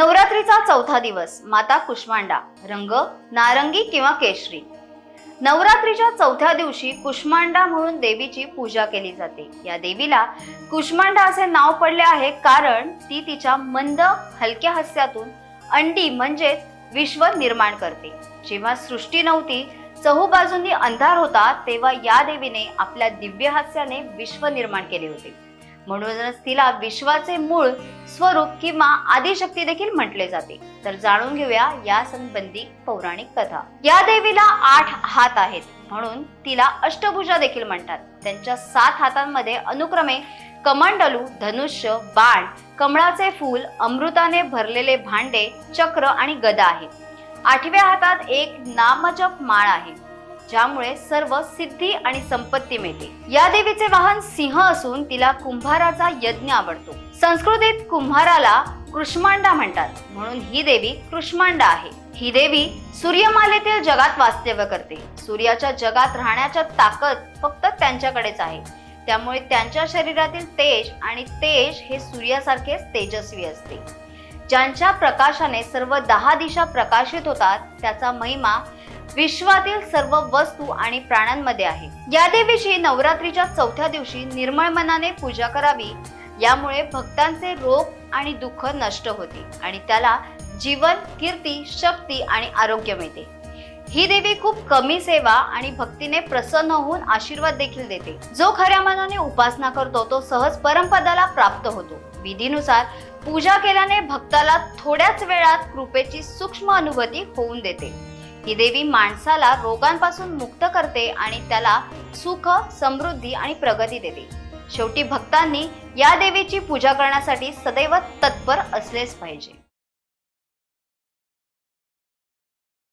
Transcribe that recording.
नवरात्रीचा चौथा दिवस माता कुष्मांडा रंग नारंगी किंवा केशरी. नवरात्रीच्या चौथ्या दिवशी कुष्मांडा म्हणून देवीची पूजा केली जाते. या देवीला कुष्मांडा असे नाव पडले आहे कारण ती तिच्या मंद हलक्या हास्यातून अंडी म्हणजेच विश्व निर्माण करते. जेव्हा सृष्टी नव्हती चहूबाजूंनी अंधार होता तेव्हा या देवीने आपल्या दिव्य हास्याने विश्व निर्माण केले होते. म्हणूनच तिला विश्वाचे मूळ स्वरूप किंवा आदिशक्ती देखील म्हटले जाते तर जाणून घेऊया या संबंधी पौराणिक कथा. या देवीला आठ हात आहेत म्हणून तिला अष्टभुजा देखील म्हणतात. त्यांच्या सात हातांमध्ये अनुक्रमे कमंडलू धनुष्य बाण कमळाचे फूल अमृताने भरलेले भांडे चक्र आणि गदा आहे आठव्या हातात एक नामजप माळ आहे. ज्यामुळे सर्व सिद्धी आणि संपत्ती मिळते. या देवीचे वाहन सिंह असून तिला कुंभाराचा यज्ञ आवडतो. संस्कृतीत कुंभाराला कृष्मांडा म्हणतात. म्हणून ही देवी कृष्मांडा आहे. ही देवी सूर्यमालेतील जगात वास्तव्य करते. सूर्याच्या जगात राहण्याच्या ताकद फक्त त्यांच्याकडेच आहे. त्यामुळे त्यांच्या शरीरातील तेज आणि तेज हे सूर्यासारखेच तेजस्वी असते. ज्यांच्या प्रकाशाने सर्व दहा दिशा प्रकाशित होतात त्याचा महिमा विश्वातील सर्व वस्तू आणि प्राण्यांमध्ये आहे. या देवीची नवरात्रीच्या चौथ्या दिवशी निर्मळ मनाने पूजा करावी. यामुळे भक्तांचे रोग आणि दुःख नष्ट होते आणि त्याला जीवन कीर्ती शक्ती आणि आरोग्य मिळते. ही देवी खूप कमी सेवा आणि भक्तीने प्रसन्न होऊन आशीर्वाद देखील देते. जो खऱ्या मनाने उपासना करतो तो सहज परमपदाला प्राप्त होतो. विधीनुसार पूजा केल्याने भक्ताला थोड्याच वेळात कृपेची सूक्ष्म अनुभूती होऊन देते. ही देवी माणसाला रोगांपासून मुक्त करते आणि त्याला सुख समृद्धी आणि प्रगती देते. शेवटी भक्तांनी या देवीची पूजा करण्यासाठी सदैव तत्पर असलेच पाहिजे.